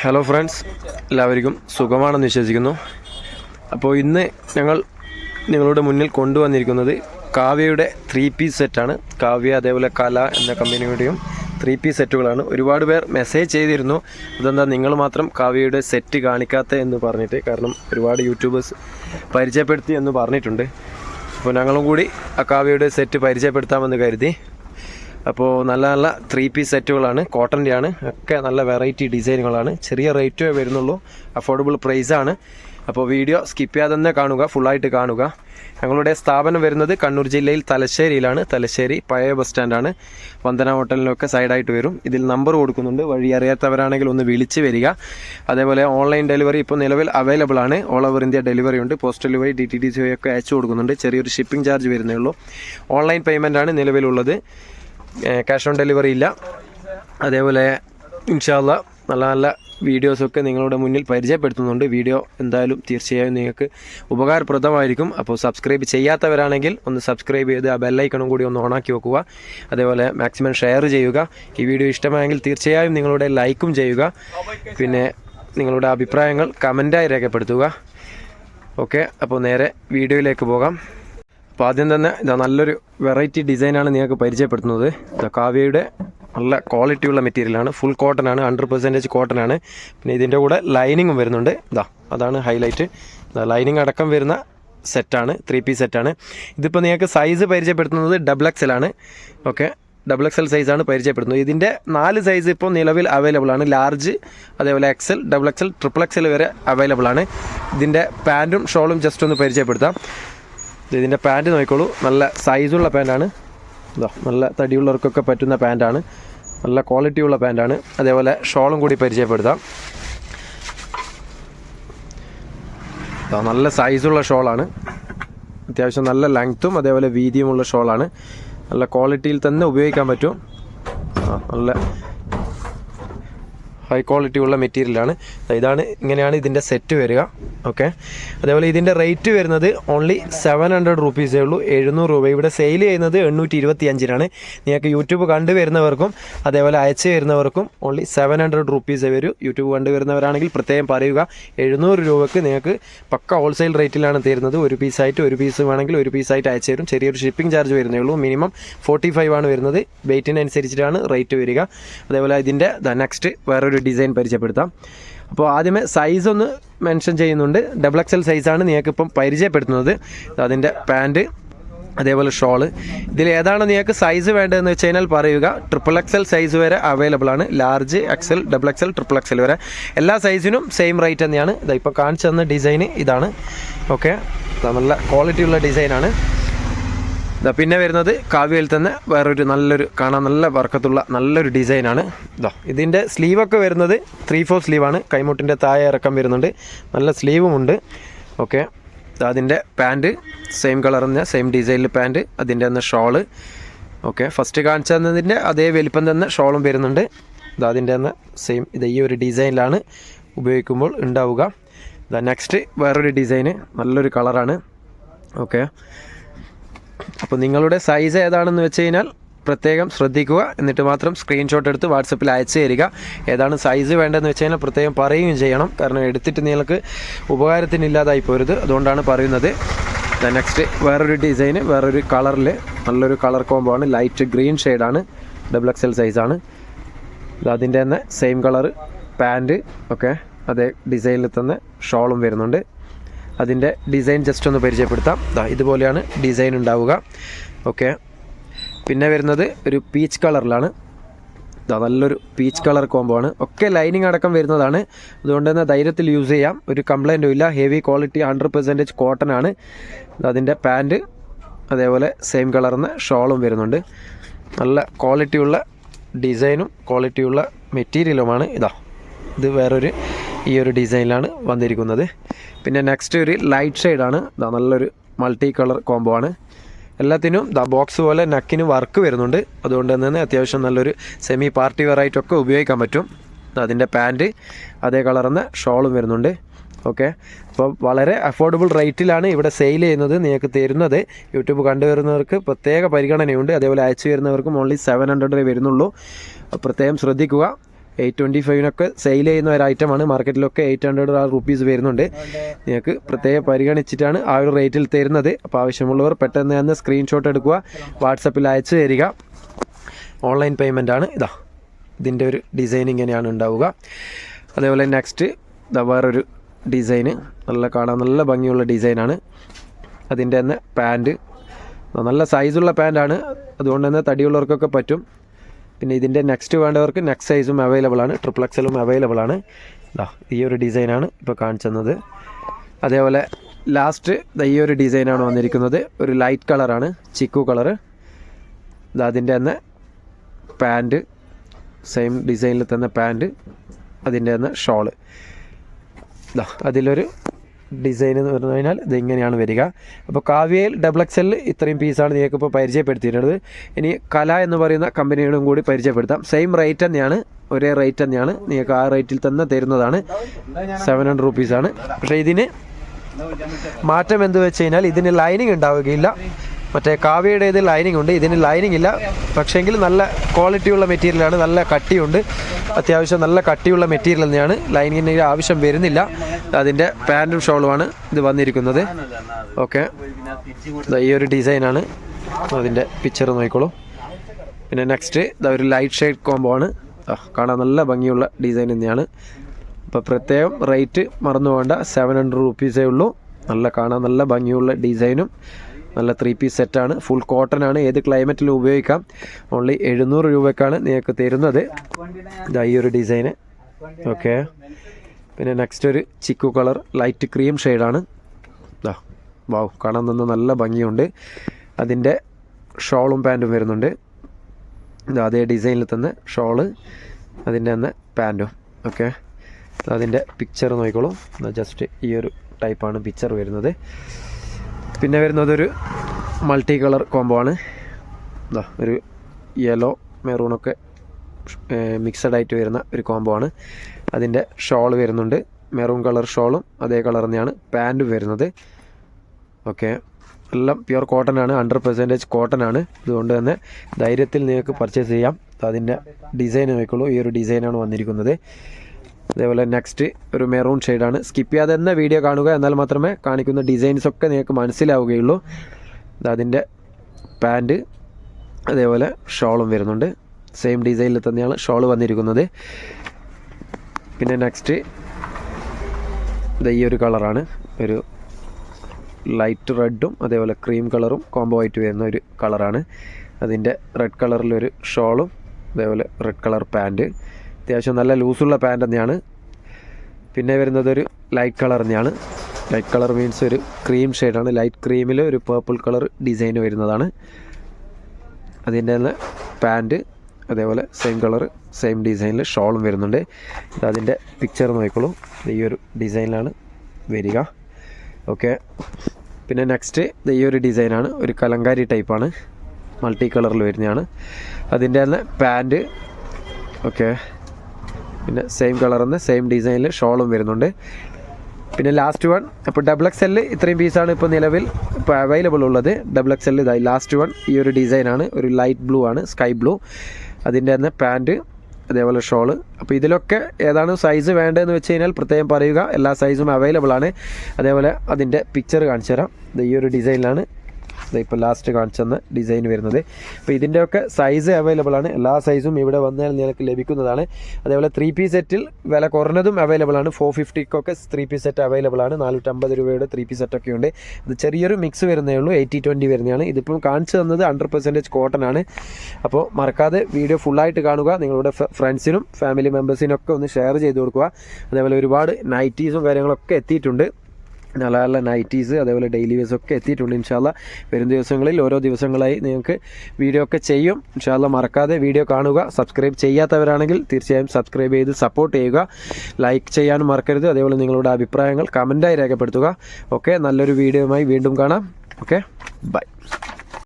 Hello friends എല്ലാവർക്കും സുഖമാണെന്ന് വിശ്വസിക്കുന്നു. അപ്പോൾ ഇന്ന് ഞങ്ങൾ നിങ്ങളുടെ മുന്നിൽ കൊണ്ടുവന്നിരിക്കുന്നത് കാവ്യയുടെ ത്രീ പീസ് സെറ്റാണ് കാവ്യ അതേപോലെ കല എന്ന കമ്പനിയുടെയും ത്രീ പീസ് സെറ്റുകളാണ് ഒരുപാട് പേർ മെസ്സേജ് ചെയ്തിരുന്നു. അതെന്താ നിങ്ങൾ മാത്രം കാവ്യയുടെ സെറ്റ് കാണിക്കാത്ത എന്ന് പറഞ്ഞിട്ട്. കാരണം ഒരുപാട് യൂട്യൂബേഴ്സ് പരിചയപ്പെടുത്തി എന്ന് പറഞ്ഞിട്ടുണ്ട്. അപ്പോൾ ഞങ്ങളും കൂടി ആ കാവ്യയുടെ സെറ്റ് പരിചയപ്പെടുത്താമെന്ന് കരുതി. അപ്പോൾ നല്ല നല്ല ത്രീ പീസ് സെറ്റുകളാണ്. കോട്ടന്റെ ആണ്. ഒക്കെ നല്ല വെറൈറ്റി ഡിസൈനുകളാണ്. ചെറിയ റേറ്റേ വരുന്നുള്ളൂ. അഫോർഡബിൾ പ്രൈസാണ് അപ്പോൾ വീഡിയോ സ്കിപ്പ് ചെയ്യാതെ തന്നെ കാണുക. ഫുള്ളായിട്ട് കാണുക. ഞങ്ങളുടെ സ്ഥാപനം വരുന്നത് കണ്ണൂർ ജില്ലയിൽ തലശ്ശേരിയിലാണ്. തലശ്ശേരി പഴയ ബസ് സ്റ്റാൻഡാണ് വന്ദന ഹോട്ടലിനൊക്കെ സൈഡായിട്ട് വരും. ഇതിൽ നമ്പർ കൊടുക്കുന്നുണ്ട്. വഴി അറിയാത്തവരാണെങ്കിൽ ഒന്ന് വിളിച്ച് വരിക. അതേപോലെ ഓൺലൈൻ ഡെലിവറി ഇപ്പോൾ നിലവിൽ അവൈലബിൾ ആണ്. ഓൾ ഓവർ ഇന്ത്യ ഡെലിവറി ഉണ്ട്. പോസ്റ്റൽ വഴി ഡി ടി ഡി സി ഒക്കെ അയച്ചു കൊടുക്കുന്നുണ്ട്. ചെറിയൊരു ഷിപ്പിംഗ് ചാർജ് വരുന്നേ ഉള്ളൂ. ഓൺലൈൻ പേയ്മെന്റാണ് നിലവിലുള്ളത്. ക്യാഷ് ഓൺ ഡെലിവറി ഇല്ല. അതേപോലെ ഇൻഷാല്ല നല്ല നല്ല വീഡിയോസൊക്കെ നിങ്ങളുടെ മുന്നിൽ പരിചയപ്പെടുത്തുന്നുണ്ട്. വീഡിയോ എന്തായാലും തീർച്ചയായും നിങ്ങൾക്ക് ഉപകാരപ്രദമായിരിക്കും. അപ്പോൾ സബ്സ്ക്രൈബ് ചെയ്യാത്തവരാണെങ്കിൽ ഒന്ന് സബ്സ്ക്രൈബ് ചെയ്ത് ആ ബെല്ലൈക്കണും കൂടി ഒന്ന് ഓണാക്കി വെക്കുക. അതേപോലെ മാക്സിമം ഷെയർ ചെയ്യുക. ഈ വീഡിയോ ഇഷ്ടമായെങ്കിൽ തീർച്ചയായും നിങ്ങളുടെ ലൈക്കും ചെയ്യുക. പിന്നെ നിങ്ങളുടെ അഭിപ്രായങ്ങൾ കമന്റായി രേഖപ്പെടുത്തുക. ഓക്കെ അപ്പോൾ നേരെ വീഡിയോയിലേക്ക് പോകാം. അപ്പോൾ ആദ്യം തന്നെ ഇതാ നല്ലൊരു വെറൈറ്റി ഡിസൈനാണ് നിങ്ങൾക്ക് പരിചയപ്പെടുത്തുന്നത്. കാവ്യയുടെ നല്ല ക്വാളിറ്റിയുള്ള മെറ്റീരിയലാണ് ഫുൾ കോട്ടൺ ആണ് ഹൺഡ്രഡ് പെർസെന്റേജ് കോട്ടൺ ആണ്. പിന്നെ ഇതിന്റെ കൂടെ ലൈനിങ്ങും വരുന്നുണ്ട്. ഇതാ അതാണ് ഹൈലൈറ്റ് ലൈനിങ് അടക്കം വരുന്ന സെറ്റാണ് ത്രീ പീസ് സെറ്റാണ് ഇതിപ്പോൾ നിങ്ങൾക്ക് സൈസ് പരിചയപ്പെടുത്തുന്നത് ഡബിൾ എക്സൽ ആണ്. ഓക്കെ ഡബിൾ എക്സൽ സൈസാണ് പരിചയപ്പെടുത്തുന്നത്. ഇതിന്റെ നാല് സൈസ് ഇപ്പോൾ നിലവിൽ അവൈലബിൾ ആണ്. ലാർജ് അതേപോലെ XL double XL triple XL വരെ അവൈലബിൾ ആണ്. ഇതിന്റെ പാന്റും ഷോളും ജസ്റ്റ് ഒന്ന് പരിചയപ്പെടുത്താം. ഇതിന്റെ പാന്റ് നോക്കിക്കോളൂ. നല്ല സൈസുള്ള പാന്റാണ് ഇതോ നല്ല തടിയുള്ളവർക്കൊക്കെ പറ്റുന്ന പാന്റാണ് നല്ല ക്വാളിറ്റി ഉള്ള പാന്റാണ് അതേപോലെ ഷോളും കൂടി പരിചയപ്പെടുത്താം. നല്ല സൈസുള്ള ഷോളാണ്. അത്യാവശ്യം നല്ല ലെങ്ത്തും അതേപോലെ വീതിയുമുള്ള ഷോളാണ്. നല്ല ക്വാളിറ്റിയിൽ തന്നെ ഉപയോഗിക്കാൻ പറ്റും. നല്ല ഹൈ ക്വാളിറ്റി ഉള്ള മെറ്റീരിയലാണ് ഇതാണ് ഇങ്ങനെയാണ് ഇതിന്റെ സെറ്റ് വരിക. ഓക്കെ അതേപോലെ ഇതിന്റെ റേറ്റ് വരുന്നത് ഓൺലി സെവൻ ഹൺഡ്രഡ് റുപ്പീസേ ഉള്ളൂ. എഴുന്നൂറ് രൂപ. ഇവിടെ സെയിൽ ചെയ്യുന്നത് എണ്ണൂറ്റി ഇരുപത്തി അഞ്ചിനാണ് നിങ്ങൾക്ക് യൂട്യൂബ് കണ്ടു വരുന്നവർക്കും അതേപോലെ അയച്ചു വരുന്നവർക്കും ഓൺലി സെവൻ ഹൺഡ്രഡ് റുപ്പീസേ വരൂ. യൂട്യൂബ് കണ്ടു വരുന്നവരാണെങ്കിൽ പ്രത്യേകം പറയുക എഴുന്നൂറ് രൂപക്ക് നിങ്ങൾക്ക് പക്ക ഹോൾസെയിൽ റേറ്റിലാണ് തരുന്നത്. ഒരു പീസായിട്ട് ഒരു പീസ് വേണമെങ്കിൽ ഒരു പീസായിട്ട് അയച്ചു തരും. ചെറിയൊരു ഷിപ്പിംഗ് ചാർജ് വരുന്നേ ഉള്ളൂ. മിനിമം ഫോർട്ടി ഫൈവ് ആണ് വരുന്നത്. വെയിറ്റിനനുസരിച്ചിട്ടാണ് റേറ്റ് വരിക. അതേപോലെ ഇതിന്റെ നെക്സ്റ്റ് വേറൊരു ഡിസൈൻ പരിചയപ്പെടുത്താം. അപ്പോൾ ആദ്യമേ സൈസ് ഒന്ന് മെൻഷൻ ചെയ്യുന്നുണ്ട്. ഡബിൾ എക്സൽ സൈസാണ് നിങ്ങൾക്ക് ഇപ്പം പരിചയപ്പെടുത്തുന്നത്. അതിന്റെ പാന്റ് അതേപോലെ ഷോൾ ഇതിൽ ഏതാണ് നിങ്ങൾക്ക് സൈസ് വേണ്ടതെന്ന് വെച്ച് കഴിഞ്ഞാൽ പറയുക. ട്രിപ്പിൾ എക്സൽ സൈസ് വരെ അവൈലബിൾ ആണ്. Large XL double XL triple XL വരെ. എല്ലാ സൈസിനും സെയിം റേറ്റ് തന്നെയാണ്. ഇതാ ഇപ്പോൾ കാണിച്ചു തന്ന ഡിസൈൻ ഇതാണ്. ഓക്കെ നല്ല ക്വാളിറ്റിയുള്ള ഡിസൈനാണ് ഇതാ പിന്നെ വരുന്നത് കാവ്യയിൽ തന്നെ വേറൊരു നല്ലൊരു കാണാൻ നല്ല വർക്കത്തുള്ള നല്ലൊരു ഡിസൈനാണ്. ഇതാ ഇതിന്റെ സ്ലീവൊക്കെ വരുന്നത് ത്രീ ഫോർ സ്ലീവാണ്. കൈമുട്ടിന്റെ താഴെ ഇറക്കം വരുന്നുണ്ട്. നല്ല സ്ലീവും ഉണ്ട്. ഓക്കെ. അതിന്റെ പാന്റ് സെയിം കളർ തന്നെ സെയിം ഡിസൈനിൽ പാന്റ് അതിന്റെ തന്നെ ഷോൾ ഓക്കെ. ഫസ്റ്റ് കാണിച്ചു തന്നതിന്റെ അതേ വലിപ്പം തന്നെ ഷോളും വരുന്നുണ്ട്. ഇത് അതിന്റെ തന്നെ സെയിം ഇത് ഈ ഒരു ഡിസൈനിലാണ് ഉപയോഗിക്കുമ്പോൾ ഉണ്ടാവുക. ഇതാ നെക്സ്റ്റ് വേറൊരു ഡിസൈന് നല്ലൊരു കളറാണ് ഓക്കെ. അപ്പോൾ നിങ്ങളുടെ സൈസ് ഏതാണെന്ന് വെച്ച് കഴിഞ്ഞാൽ പ്രത്യേകം ശ്രദ്ധിക്കുക. എന്നിട്ട് മാത്രം സ്ക്രീൻഷോട്ട് എടുത്ത് വാട്സപ്പിൽ അയച്ചു തരിക. ഏതാണ് സൈസ് വേണ്ടതെന്ന് വെച്ച് കഴിഞ്ഞാൽ പ്രത്യേകം പറയുകയും ചെയ്യണം. കാരണം എടുത്തിട്ട് നിങ്ങൾക്ക് ഉപകാരത്തിനില്ലാതായി പോരുത്. അതുകൊണ്ടാണ് പറയുന്നത്. നെക്സ്റ്റ് വേറൊരു ഡിസൈന് വേറൊരു കളറിൽ നല്ലൊരു കളർ കോംബോ ആണ്. ലൈറ്റ് ഗ്രീൻ ഷെയ്ഡാണ് ഡബിൾ എക്സ് എൽ സൈസാണ് അതിന്റെ തന്നെ സെയിം കളർ പാന്റ് ഒക്കെ അതേ ഡിസൈനിൽ തന്നെ ഷോളും വരുന്നുണ്ട്. അതിന്റെ ഡിസൈൻ ജസ്റ്റ് ഒന്ന് പരിചയപ്പെടുത്താം. ഇതുപോലെയാണ് ഡിസൈൻ ഉണ്ടാവുക. ഓക്കെ. പിന്നെ വരുന്നത് ഒരു പീച്ച് കളറിലാണ്. നല്ലൊരു പീച്ച് കളർ കോംബോ ആണ്. ഒക്കെ ലൈനിങ് അടക്കം വരുന്നതാണ്. അതുകൊണ്ട് തന്നെ ധൈര്യത്തിൽ യൂസ് ചെയ്യാം. ഒരു കംപ്ലൈന്റും ഇല്ല. Heavy quality hundred percentage cotton ആണ്. അതിന്റെ പാന്റ് അതേപോലെ സെയിം കളറിന് ഷോളും വരുന്നുണ്ട്. നല്ല ക്വാളിറ്റിയുള്ള ഡിസൈനും ക്വാളിറ്റിയുള്ള മെറ്റീരിയലുമാണ് ഇതാ ഇത് വേറൊരു ഈ ഒരു ഡിസൈനിലാണ് വന്നിരിക്കുന്നത്. പിന്നെ നെക്സ്റ്റ് ഒരു ലൈറ്റ് ഷെയ്ഡാണ് ഇതാ നല്ലൊരു മൾട്ടി കളർ കോംബോ ആണ്. എല്ലാത്തിനും ദ ബോക്സ് പോലെ നക്കിന് വർക്ക് വരുന്നുണ്ട്. അതുകൊണ്ട് തന്നെ അത്യാവശ്യം നല്ലൊരു സെമി പാർട്ടി വെറൈറ്റൊക്കെ ഉപയോഗിക്കാൻ പറ്റും. അതിന്റെ പാന്റ് അതേ കളറിന്ന് ഷോളും വരുന്നുണ്ട്. ഓക്കെ അപ്പോൾ വളരെ അഫോർഡബിൾ റേറ്റിലാണ് ഇവിടെ സെയിൽ ചെയ്യുന്നത് നിങ്ങൾക്ക് തരുന്നത്. യൂട്യൂബ് കണ്ടുവരുന്നവർക്ക് പ്രത്യേക പരിഗണനയുണ്ട്. അതേപോലെ അയച്ചു വരുന്നവർക്കും ഓൺലി സെവൻ ഹൺഡ്രഡ് വരുന്നുള്ളൂ. പ്രത്യേകം ശ്രദ്ധിക്കുക. എയ്റ്റ് ട്വന്റി ഫൈവിനൊക്കെ സെയിൽ ചെയ്യുന്ന ഒരു ഐറ്റമാണ് മാർക്കറ്റിലൊക്കെ എയ്റ്റ് ഹൺഡ്രഡ് റുപ്പീസ് വരുന്നുണ്ട്. നിങ്ങൾക്ക് പ്രത്യേകം പരിഗണിച്ചിട്ടാണ് ആ ഒരു റേറ്റിൽ തരുന്നത്. അപ്പോൾ ആവശ്യമുള്ളവർ പെട്ടെന്ന് തന്നെ സ്ക്രീൻഷോട്ട് എടുക്കുക വാട്സപ്പിൽ അയച്ചു തരിക. ഓൺലൈൻ പേയ്മെന്റ് ആണ് ഇതാ. ഇതിന്റെ ഒരു ഡിസൈൻ ഇങ്ങനെയാണ് ഉണ്ടാവുക. അതേപോലെ നെക്സ്റ്റ് ഇതാ വേറൊരു ഡിസൈന് നല്ല കാണാൻ നല്ല ഭംഗിയുള്ള ഡിസൈനാണ് അതിന്റെ തന്നെ പാന്റ് നല്ല സൈസുള്ള പാന്റാണ് അതുകൊണ്ട് തന്നെ തടിയുള്ളവർക്കൊക്കെ പറ്റും. പിന്നെ ഇതിന്റെ നെക്സ്റ്റ് വേണ്ടവർക്ക് നെക്സ്റ്റ് സൈസും അവൈലബിൾ ആണ്. ട്രിപ്പിൾ എക്സലും അവൈലബിൾ ആണ്. ഇതാ ഈ ഒരു ഡിസൈനാണ് ഇപ്പോൾ കാണിച്ചത് അതേപോലെ ലാസ്റ്റ് ഈ ഒരു ഡിസൈനാണ് വന്നിരിക്കുന്നത്. ഒരു ലൈറ്റ് കളറാണ് ചിക്കു കളർ ഇത് അതിന്റെ തന്നെ പാന്റ് സെയിം ഡിസൈനിൽ തന്നെ പാന്റ് അതിന്റെ തന്നെ ഷോൾ അതിലൊരു ഡിസൈൻ എന്ന് പറഞ്ഞു കഴിഞ്ഞാൽ ഇതിങ്ങനെയാണ് വരിക. അപ്പോൾ കാവ്യയിൽ ഡബിൾ എക്സ് ഇത്രയും പീസാണ് നിങ്ങൾക്ക് ഇപ്പോൾ പരിചയപ്പെടുത്തിയിട്ടുള്ളത്. ഇനി കല എന്ന് പറയുന്ന കമ്പനിയോടും കൂടി പരിചയപ്പെടുത്താം. സെയിം റേറ്റ് തന്നെയാണ് ഒരേ റേറ്റ് തന്നെയാണ് നിങ്ങൾക്ക് ആ റേറ്റിൽ തന്നെ തരുന്നതാണ്. സെവൻ ഹൺഡ്രഡ് റുപ്പീസാണ് പക്ഷേ ഇതിന് മാറ്റം എന്ത് വെച്ച് കഴിഞ്ഞാൽ ഇതിന് ലൈനിങ് ഉണ്ടാവുകയില്ല. മറ്റേ കാവ്യയുടേത് ലൈനിങ് ഉണ്ട്. ഇതിന് ലൈനിങ് ഇല്ല. പക്ഷേങ്കിൽ നല്ല ക്വാളിറ്റിയുള്ള മെറ്റീരിയലാണ് നല്ല കട്ടിയുണ്ട്. അത്യാവശ്യം നല്ല കട്ടിയുള്ള മെറ്റീരിയൽ തന്നെയാണ്. ലൈനിങ്ങിന് ആവശ്യം വരുന്നില്ല. അതിന്റെ പാന്റും ഷോളുമാണ് ഇത് വന്നിരിക്കുന്നത്. ഓക്കെ ഈ ഒരു ഡിസൈനാണ് അതിന്റെ പിക്ചർ നോക്കിക്കോളൂ. പിന്നെ നെക്സ്റ്റ് ഇതാ ഒരു ലൈറ്റ് ഷെയ്ഡ് കോംബോ ആണ്. കാണാൻ നല്ല ഭംഗിയുള്ള ഡിസൈൻ തന്നെയാണ്. അപ്പോൾ പ്രത്യേകം റേറ്റ് മറന്നു പോകേണ്ട. സെവൻ ഹൺഡ്രഡ് റുപ്പീസേ ഉള്ളൂ. നല്ല കാണാൻ നല്ല ഭംഗിയുള്ള ഡിസൈനും നല്ല ത്രീ പീസ് സെറ്റാണ് ഫുൾ കോട്ടൺ ആണ്. ഏത് ക്ലൈമറ്റിലും ഉപയോഗിക്കാം. ഓൺലി എഴുന്നൂറ് രൂപയ്ക്കാണ് നിങ്ങൾക്ക് തരുന്നത്. ഇതാ ഈ ഒരു ഡിസൈന് ഓക്കെ പിന്നെ നെക്സ്റ്റ് ഒരു ചിക്കു കളർ ലൈറ്റ് ക്രീം ഷെയ്ഡാണ് ഇതാ വാവ് കാണാൻ തന്നെ നല്ല ഭംഗിയുണ്ട്. അതിന്റെ ഷോളും പാന്റും വരുന്നുണ്ട്. ഇതാ അതേ ഡിസൈനിൽ തന്നെ ഷോൾ അതിന്റെ തന്നെ പാന്റും. ഓക്കെ അതിന്റെ പിക്ചർ നോക്കിക്കോളൂ. ജസ്റ്റ് ഈ ഒരു ടൈപ്പാണ് പിക്ചർ വരുന്നത്. പിന്നെ വരുന്നത് ഒരു മൾട്ടി കളർ കോംബോ ആണ്. എന്താ ഒരു യെല്ലോ മെറൂണൊക്കെ മിക്സഡ് ആയിട്ട് വരുന്ന ഒരു കോംബോ ആണ്. അതിന്റെ ഷോൾ വരുന്നുണ്ട്. മെറൂൺ കളർ ഷോളും അതേ കളർ തന്നെയാണ് പാന്റും വരുന്നത്. ഓക്കെ എല്ലാം പ്യുവർ കോട്ടൺ ആണ്. ഹൺഡ്രഡ് പെർസെന്റേജ് കോട്ടൺ ആണ്. അതുകൊണ്ട് തന്നെ ധൈര്യത്തിൽ നിങ്ങൾക്ക് പർച്ചേസ് ചെയ്യാം. അതിന്റെ ഡിസൈൻ നോക്കിക്കോളൂ ഈ ഒരു ഡിസൈനാണ് വന്നിരിക്കുന്നത്. അതേപോലെ നെക്സ്റ്റ് ഒരു മെറൂൺ ഷെയ്ഡാണ് സ്കിപ്പ് ചെയ്യാതെ തന്നെ വീഡിയോ കാണുക. എന്നാൽ മാത്രമേ കാണിക്കുന്ന ഡിസൈൻസ് ഒക്കെ നിങ്ങൾക്ക് മനസ്സിലാവുകയുള്ളൂ. അതിന്റെ പാന്റ് അതേപോലെ ഷോളും വരുന്നുണ്ട്. സെയിം ഡിസൈനിൽ തന്നെയാണ് ഷോൾ വന്നിരിക്കുന്നത്. പിന്നെ നെക്സ്റ്റ് ഇത് ഈ ഒരു കളറാണ് ഒരു ലൈറ്റ് റെഡും അതേപോലെ ക്രീം കളറും കോംബോ ആയിട്ട് വരുന്ന ഒരു കളറാണ് അതിന്റെ റെഡ് കളറിലൊരു ഷോളും അതേപോലെ റെഡ് കളർ പാന്റ് അത്യാവശ്യം നല്ല ലൂസുള്ള പാന്റ് തന്നെയാണ്. പിന്നെ വരുന്നത് ഒരു ലൈറ്റ് കളർ തന്നെയാണ്. ലൈറ്റ് കളർ മീൻസ് ഒരു ക്രീം ഷെയ്ഡാണ് ലൈറ്റ് ക്രീമിൽ ഒരു പേർപ്പിൾ കളർ ഡിസൈൻ വരുന്നതാണ്. അതിന്റെ തന്നെ പാന്റ് അതേപോലെ സെയിം കളർ സെയിം ഡിസൈനിൽ ഷോളും വരുന്നുണ്ട്. ഇത് അതിന്റെ പിക്ചർ നോക്കിക്കോളൂ. ഈ ഒരു ഡിസൈനിലാണ് വരിക. ഓക്കെ പിന്നെ നെക്സ്റ്റ് ഈ ഒരു ഡിസൈനാണ് ഒരു കലങ്കാരി ടൈപ്പാണ് മൾട്ടി കളറിൽ വരുന്നതാണ്. അതിന്റെ തന്നെ പാന്റ് ഓക്കെ പിന്നെ സെയിം കളർ തന്നെ സെയിം ഡിസൈനിൽ ഷോളും വരുന്നുണ്ട്. പിന്നെ ലാസ്റ്റ് വൺ അപ്പോൾ ഡബിൾ എക്സ് എല്ലിൽ ഇത്രയും പീസാണ് ഇപ്പോൾ നിലവിൽ ഇപ്പോൾ അവൈലബിൾ ഉള്ളത്. ഡബിൾ എക്സ് എല്ലിൽ ഇതായി ലാസ്റ്റ് വൺ ഈ ഒരു ഡിസൈനാണ് ഒരു ലൈറ്റ് ബ്ലൂ ആണ് സ്കൈ ബ്ലൂ അതിന്റെ തന്നെ പാന്റ് അതേപോലെ ഷോൾ അപ്പോൾ ഇതിലൊക്കെ ഏതാണ് സൈസ് വേണ്ടതെന്ന് വെച്ച് കഴിഞ്ഞാൽ പ്രത്യേകം പറയുക. എല്ലാ സൈസും അവൈലബിൾ ആണ്. അതേപോലെ അതിന്റെ പിക്ചർ കാണിച്ചു തരാം ഈ ഒരു ഡിസൈനിലാണ് ഇപ്പോൾ ലാസ്റ്റ് കാണിച്ചെന്ന ഡിസൈൻ വരുന്നത്. അപ്പോൾ ഇതിന്റെയൊക്കെ സൈസ് അവൈലബിൾ ആണ്. എല്ലാ സൈസും ഇവിടെ വന്നാൽ നിങ്ങൾക്ക് ലഭിക്കുന്നതാണ്. അതേപോലെ ത്രീ പീസ് സെറ്റിൽ വില കുറഞ്ഞതും അവൈലബിൾ ആണ്. ഫോർ ഫിഫ്റ്റിക്കൊക്കെ ത്രീ പീസ് സെറ്റ് അവൈലബിൾ ആണ്. നാനൂറ്റമ്പത് രൂപയുടെ ത്രീ പീസ് സെറ്റൊക്കെ ഉണ്ട്. അത് ചെറിയൊരു മിക്സ് വരുന്നേ ഉള്ളൂ. എയ്റ്റി ട്വന്റി വരുന്നതാണ്. ഇതിപ്പം കാണിച്ചു തന്നത് ഹൺഡ്രഡ് പെർസെന്റേജ് കോട്ടൺ ആണ്. അപ്പോൾ മറക്കാതെ വീഡിയോ ഫുള്ളായിട്ട് കാണുക. നിങ്ങളുടെ ഫ്രണ്ട്സിനും ഫാമിലി മെമ്പേഴ്സിനും ഒക്കെ ഒന്ന് ഷെയർ ചെയ്ത് കൊടുക്കുക. അതേപോലെ ഒരുപാട് നൈറ്റീസും കാര്യങ്ങളൊക്കെ എത്തിയിട്ടുണ്ട്. നല്ല നല്ല നൈറ്റീസ് അതേപോലെ ഡെയിലി വേസ് ഒക്കെ എത്തിയിട്ടുണ്ട് ഇൻഷാല്ല വരും ദിവസങ്ങളിൽ ഓരോ ദിവസങ്ങളായി നിങ്ങൾക്ക് വീഡിയോ ഒക്കെ ചെയ്യും. ഇൻഷാല്ല മറക്കാതെ വീഡിയോ കാണുക. സബ്സ്ക്രൈബ് ചെയ്യാത്തവരാണെങ്കിൽ തീർച്ചയായും സബ്സ്ക്രൈബ് ചെയ്ത് സപ്പോർട്ട് ചെയ്യുക. ലൈക്ക് ചെയ്യാനും മറക്കരുത്. അതേപോലെ നിങ്ങളുടെ അഭിപ്രായങ്ങൾ കമന്റായി രേഖപ്പെടുത്തുക. ഓക്കെ നല്ലൊരു വീഡിയോയുമായി വീണ്ടും കാണാം. Okay bye